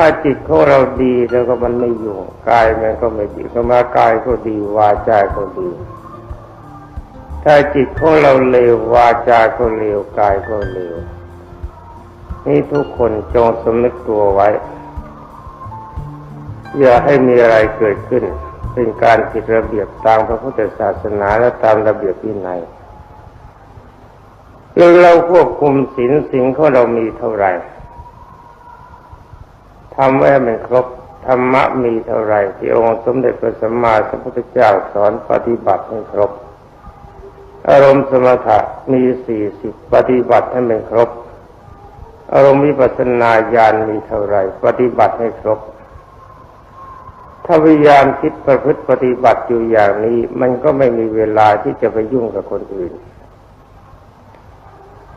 ถ้าจิตของเราดีแล้วก็มันไม่อยู่กายมันก็ไม่ดีก็มากายก็ดีวาจาก็ดี ถ้าจิตของเราเลววาจาก็เลวกายก็เลวนี่ทุกคนจงสำนึกตัวไว้ อย่าให้มีอะไรเกิดขึ้น เป็นการผิดระเบียบตามพระพุทธศาสนาและตามระเบียบวินัยเราควบคุมศีลสิ่งของเรามีเท่าไหร่ ทำไว้มันครบธรรมะมีเท่าไรที่องค์สมเด็จพระสัมมาสัมพุทธเจ้าสอนปฏิบัติให้ครบ อารมณ์สมถะมีสี่สิบปฏิบัติให้มันครบ อารมณ์วิปัสสนาญาณมีเท่าไรปฏิบัติให้ครบ ถ้าพยายามคิดประพฤติปฏิบัติอยู่อย่างนี้ มันก็ไม่มีเวลาที่จะไปยุ่งกับคนอื่น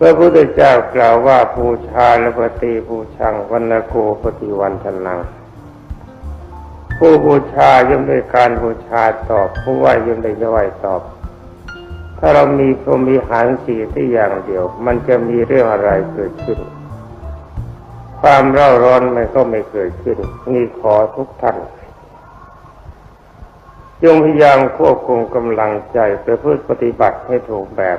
พระพุทธเจ้ากล่าวว่าบูชาและปฏิบูชังวันนโกปฏิวันทนัง ผู้บูชาย่อมได้การบูชาตอบ ผู้ไหวย่อมได้ไหวตอบ ถ้าเรามีพรมีหารสีที่อย่างเดียว มันจะมีเรื่องอะไรเกิดขึ้น ความเร่าร้อนมันก็ไม่เกิดขึ้น นี่ขอทุกท่านจงพยายามควบคุมกำลังใจไปเพื่อปฏิบัติให้ถูกแบบ